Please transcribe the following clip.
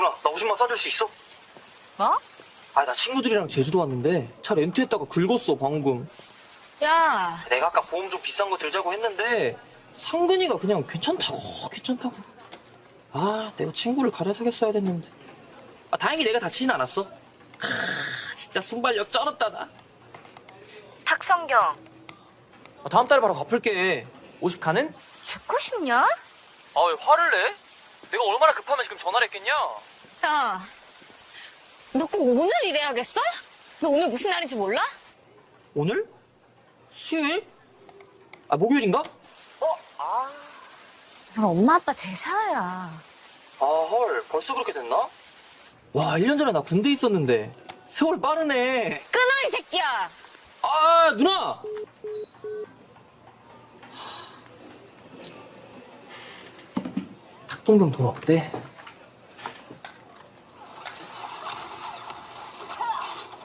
누나 나 50만 싸줄 수 있어? 뭐? 아 나 친구들이랑 제주도 왔는데 차 렌트했다가 긁었어 방금 야, 내가 아까 보험 좀 비싼 거 들자고 했는데 상근이가 그냥 괜찮다고 괜찮다고 아 내가 친구를 가려 사겠어야 됐는데 아 다행히 내가 다치진 않았어 아 진짜 순발력 쩔었다 나 탁성경. 아, 다음 달에 바로 갚을게 50 가능? 죽고 싶냐? 아왜 화를 내? 내가 얼마나 급하면 지금 전화를 했겠냐 야, 너 꼭 오늘 일해야겠어? 너 오늘 무슨 날인지 몰라? 오늘? 수요일? 아 목요일인가? 어? 아... 너 엄마 아빠 제사야. 아, 헐, 벌써 그렇게 됐나? 와, 1년 전에 나 군대 있었는데. 세월 빠르네. 끊어, 이 새끼야! 아, 누나! 탁동경 돈 없대.